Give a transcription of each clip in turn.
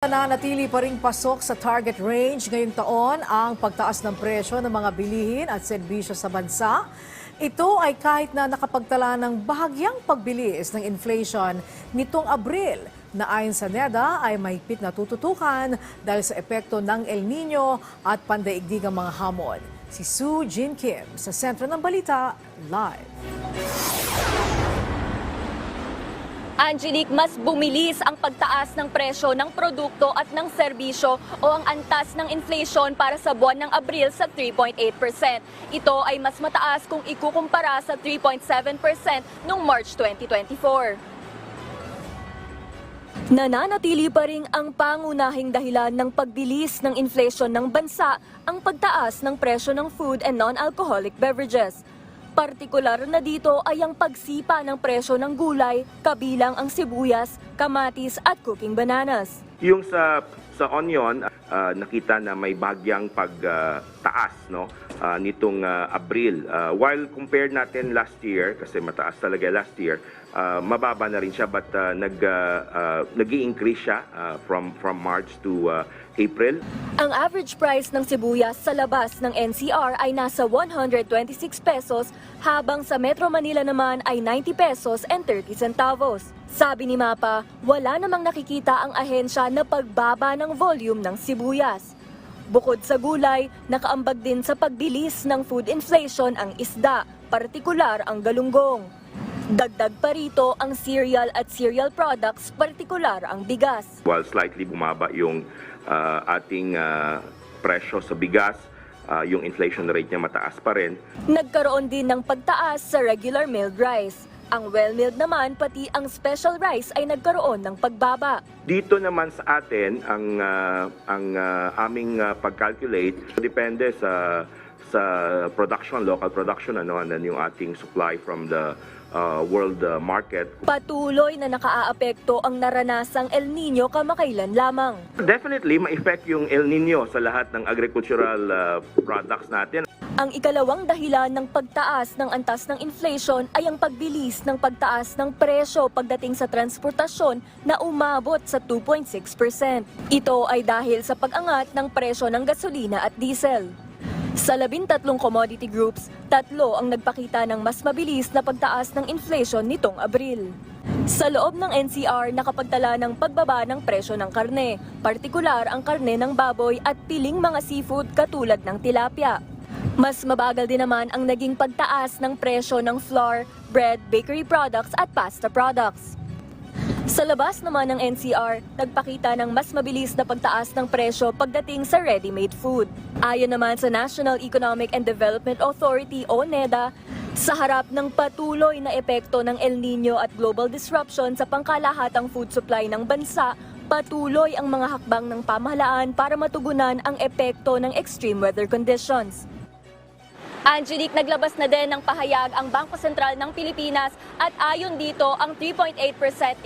Nanatili pa ring pasok sa target range ngayong taon ang pagtaas ng presyo ng mga bilihin at serbisyo sa bansa. Ito ay kahit na nakapagtala ng bahagyang pagbilis ng inflation nitong Abril na ayon sa NEDA ay mahigpit na tututukan dahil sa epekto ng El Nino at pandaigdigang mga hamon. Si Sue Jin Kim sa Sentro ng Balita, live. Angelique, mas bumilis ang pagtaas ng presyo ng produkto at ng serbisyo o ang antas ng inflation para sa buwan ng Abril sa 3.8%. Ito ay mas mataas kung ikukumpara sa 3.7% noong March 2024. Nananatili pa rin ang pangunahing dahilan ng pagbilis ng inflation ng bansa ang pagtaas ng presyo ng food and non-alcoholic beverages. Partikular na dito ay ang pagsipa ng presyo ng gulay, kabilang ang sibuyas, kamatis at cooking bananas. Yung sa sa onion, ah, nakita na may bagyang pagtaas no ah, nitong ah, Abril. Ah, while compared natin last year kasi mataas talaga last year, ah, mababa na rin siya but uh, nag ah, ah, nag-i-increase siya ah, from from March to ah, April. Ang average price ng sibuyas sa labas ng NCR ay nasa 126 pesos, habang sa Metro Manila naman ay 90 pesos and 30 centavos. Sabi ni Mapa, wala namang nakikita ang ahensya na pagbaba ng volume ng sibuyas. Bukod sa gulay, nakaambag din sa pagbilis ng food inflation ang isda, partikular ang galunggong. Dagdag pa rito ang cereal at cereal products, partikular ang bigas. While slightly bumaba yung ah, ating ah, presyo sa bigas, ah, yung inflation rate niya mataas pa rin. Nagkaroon din ng pagtaas sa regular milled rice. Ang well-milled naman pati ang special rice ay nagkaroon ng pagbaba. Dito naman sa atin ang ah, ang ah, aming ah, pag-calculate depende sa sa production, local production ano and then yung ating supply from the ah, world ah, market. Patuloy na nakaaapekto ang naranasang El Nino kamakailan lamang. Definitely ma-effect yung El Nino sa lahat ng agricultural ah, products natin. Ang ikalawang dahilan ng pagtaas ng antas ng inflation ay ang pagbilis ng pagtaas ng presyo pagdating sa transportasyon na umabot sa 2.6%. Ito ay dahil sa pag-angat ng presyo ng gasolina at diesel. Sa labintatlong commodity groups, tatlo ang nagpakita ng mas mabilis na pagtaas ng inflation nitong Abril. Sa loob ng NCR, nakapagtala ng pagbaba ng presyo ng karne, partikular ang karne ng baboy at piling mga seafood katulad ng tilapia. Mas mabagal din naman ang naging pagtaas ng presyo ng flour, bread, bakery products at pasta products. Sa labas naman ng NCR, nagpakita ng mas mabilis na pagtaas ng presyo pagdating sa ready-made food. Ayon naman sa National Economic and Development Authority o NEDA, sa harap ng patuloy na epekto ng El Nino at global disruption sa pangkalahatang food supply ng bansa, patuloy ang mga hakbang ng pamahalaan para matugunan ang epekto ng extreme weather conditions. Angelique, naglabas na din ng pahayag ang Bangko Sentral ng Pilipinas at ayon dito, ang 3.8%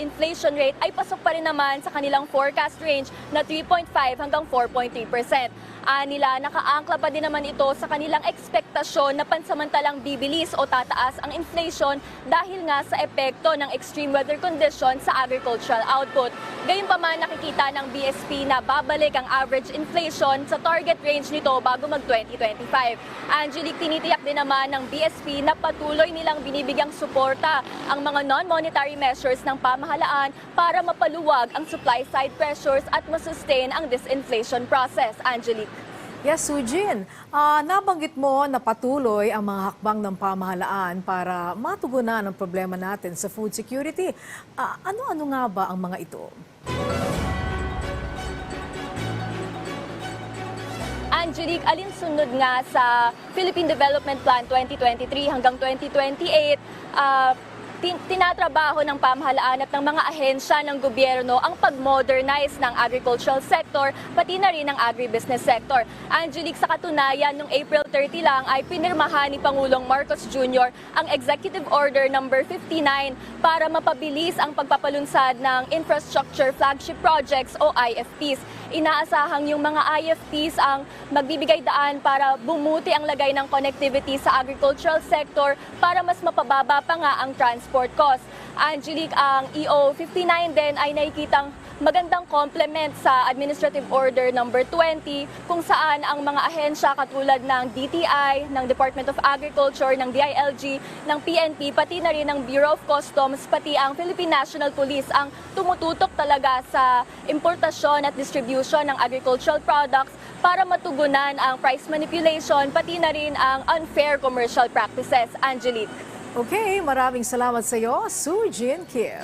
inflation rate ay pasok pa rin naman sa kanilang forecast range na 3.5 hanggang 4.3%. Anila, nakaangkla pa din naman ito sa kanilang ekspektasyon na pansamantalang bibilis o tataas ang inflation dahil nga sa epekto ng extreme weather conditions sa agricultural output. Gayunpaman nakikita ng BSP na babalik ang average inflation sa target range nito bago mag-2025. Angelique, tinitiyak din naman ng BSP na patuloy nilang binibigyang suporta ang mga non-monetary measures ng pamahalaan para mapaluwag ang supply side pressures at masustain ang disinflation process. Angelique. Yes, Sujin. Ah, nabanggit mo na patuloy ang mga hakbang ng pamahalaan para matugunan ang problema natin sa food security. Ah, ano-ano nga ba ang mga ito? Angelique, alinsunod nga sa Philippine Development Plan 2023 hanggang 2028, ah, tin- tinatrabaho ng pamahalaan at ng mga ahensya ng gobyerno ang pag-modernize ng agricultural sector, pati na rin ng agribusiness sector. Angelique, sa katunayan, noong April 30 lang ay pinirmahan ni Pangulong Marcos Jr. ang Executive Order number 59 para mapabilis ang pagpapalunsad ng Infrastructure Flagship Projects o IFPs. Inaasahang yung mga IFPs ang magbibigay daan para bumuti ang lagay ng connectivity sa agricultural sector para mas mapababa pa nga ang transport cost. Angelique, ang EO 59 din ay nakikitang magandang complement sa Administrative Order number 20 kung saan ang mga ahensya katulad ng DTI, ng Department of Agriculture, ng DILG, ng PNP, pati na rin ng Bureau of Customs, pati ang Philippine National Police ang tumututok talaga sa importasyon at distribution ng agricultural products para matugunan ang price manipulation, pati na rin ang unfair commercial practices. Angelique. Okay, maraming salamat sa iyo, Sujin Kim.